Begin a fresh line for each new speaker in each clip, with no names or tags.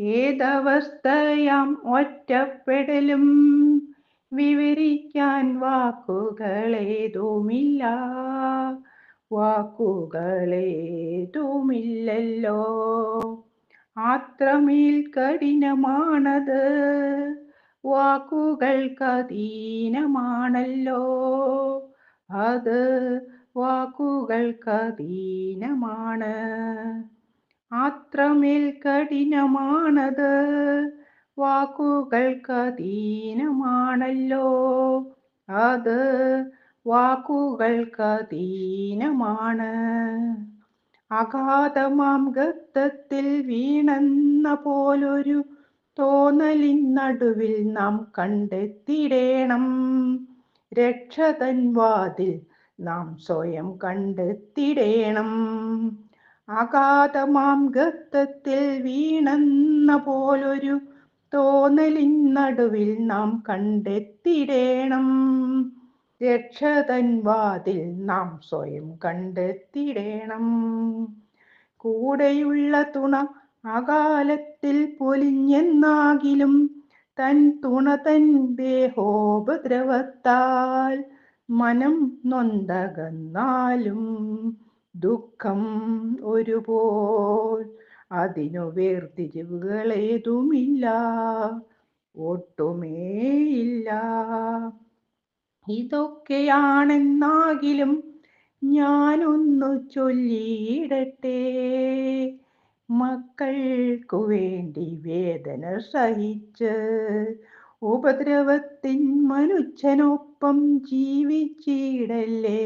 ഏതവസ്ഥയാം ഒറ്റപ്പെടലും. വിവരിക്കാൻ വാക്കുകളേതുമില്ല. വാക്കുകളേതുമില്ലല്ലോ. ആത്രമേൽ കഠിനമാണത്. വാക്കുകൾക്കധീനമാണല്ലോ. അത് വാക്കുകൾക്കധീനമാണ്. അത്രമേൽ കഠിനമാണത്. വാക്കുകൾക്കധീനമാണല്ലോ അത് വാക്കുകൾക്കധീനമാണ് അഗാധമാം ഗത്തത്തിൽ വീണെന്ന പോലൊരു തോന്നലിനടുവിൽ നാം കണ്ടെത്തിടേണം. രക്ഷതൻവാതിൽ നാം സ്വയം കണ്ടെത്തിടേണം. അഗാധമാം ഗത്തത്തിൽ വീണെന്ന പോലൊരു തോന്നലിന്നടുവിൽ നാം കണ്ടെത്തിടേണം. രക്ഷതൻ വാതിൽ നാം സ്വയം കണ്ടെത്തിടേണം. കൂടെയുള്ള തുണ അകാലത്തിൽ പൊലിഞ്ഞെന്നാകിലും തൻ തുണ തൻ ദേഹോപദ്രവത്താൽ മനം നൊന്തകന്നാലും ദുഃഖം ഒരുപോൽ അതിനു വേർതിരിവുകളേതുമില്ല ഒട്ടുമേയില്ല. ഇതൊക്കെയാണെന്നാകിലും ഞാനൊന്നു ചൊല്ലിയിടട്ടെ. മക്കൾക്കു വേണ്ടി വേദന സഹിച്ച് ഉപദ്രവത്തിൻ മനുഷ്യനൊപ്പം ജീവിച്ചിടല്ലേ.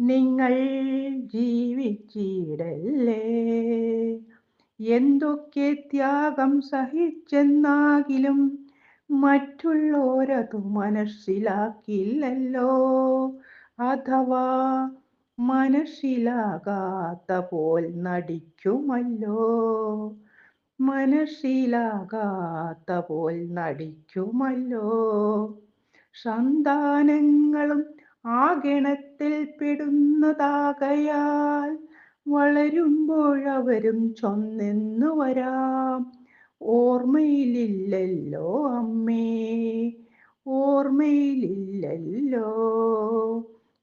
നിങ്ങൾ ജീവിച്ചിടല്ലേ? എന്തൊക്കെ ത്യാഗം സഹിച്ചെന്നാകിലും മറ്റുള്ളവരതു മനസ്സിലാക്കില്ലല്ലോ. അഥവാ മനസ്സിലാകാത്ത പോൽ നടിക്കുമല്ലോ. മനസ്സിലാകാത്ത പോൽ നടിക്കുമല്ലോ. സന്താനങ്ങളും ആ ഗണത്തിൽ പെടുന്നതാകയാൽ വളരുമ്പോഴവരും ചൊന്നെന്നു വരാം. ഓർമ്മയിലില്ലല്ലോ അമ്മേ ഓർമ്മയിലില്ലല്ലോ.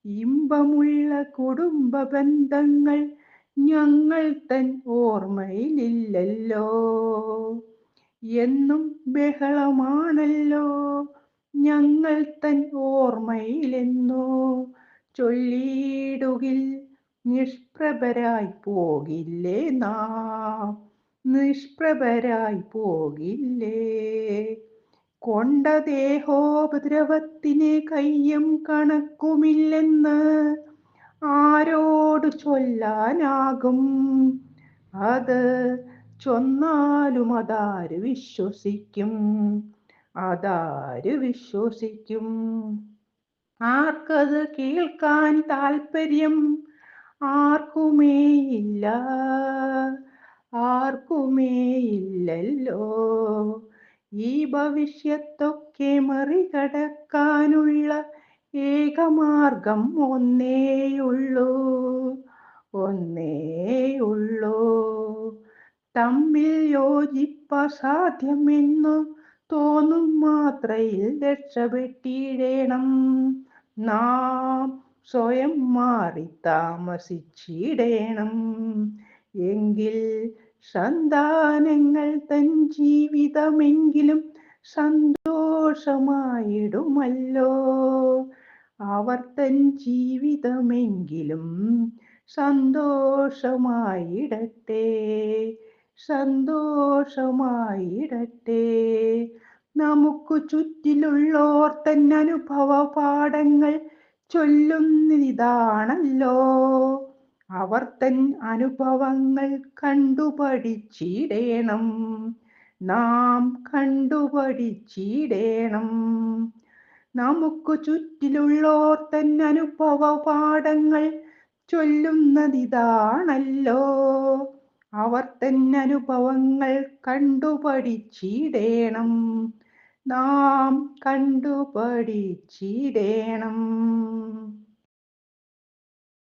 ഇമ്പമുള്ള കുടുംബ ബന്ധങ്ങൾ ഞങ്ങൾ തൻ ഓർമ്മയിലില്ലല്ലോ. എന്നും ബഹളമാണല്ലോ ഞങ്ങൾ തൻ ഓർമ്മയിലെന്നോ ചൊല്ലിയിടുകിൽ നിഷ്പ്രഭരായി പോകില്ലേ നാം? നിഷ്പ്രഭരായി പോകില്ലേ? കൊണ്ട ദേഹോപദ്രവത്തിന് കയ്യം കണക്കുമില്ലെന്ന് ആരോട് ചൊല്ലാനാകും? അത് ചൊന്നാലും അതാര് വിശ്വസിക്കും? അതാര് വിശ്വസിക്കും ആർക്കത് കേൾക്കാൻ താല്പര്യം ആർക്കുമേ ഇല്ല. ആർക്കുമേ ഇല്ലല്ലോ. ഈ ഭവിഷ്യത്തൊക്കെ മറികടക്കാനുള്ള ഏകമാർഗം ഒന്നേയുള്ളൂ. ഒന്നേയുള്ളൂ. തമ്മിൽ യോജിപ്പ സാധ്യമെന്നു തോന്നും മാത്രയിൽ രക്ഷപ്പെട്ടിടേണം നാം സ്വയം മാറി താമസിച്ചിടേണം. എങ്കിൽ സന്താനങ്ങൾ തൻ ജീവിതമെങ്കിലും സന്തോഷമായിടുമല്ലോ. അവർ തൻ ജീവിതമെങ്കിലും സന്തോഷമായിടട്ടെ. സന്തോഷമായിടട്ടെ. നമുക്ക് ചുറ്റിലുള്ളോർ തൻ അനുഭവ പാഠങ്ങൾ ചൊല്ലുന്നതാണല്ലോ അവർ തൻ അനുഭവങ്ങൾ കണ്ടുപഠിച്ചിടേണം. നാം കണ്ടുപഠിച്ചിടേണം. നമുക്ക് ചുറ്റിലുള്ളോർ തൻ അനുഭവ പാഠങ്ങൾ ചൊല്ലുന്നതിതാണല്ലോ. അവർ തന്നനുഭവങ്ങൾ കണ്ടുപഠിച്ചിടേണം നാം കണ്ടുപഠിച്ചിടേണം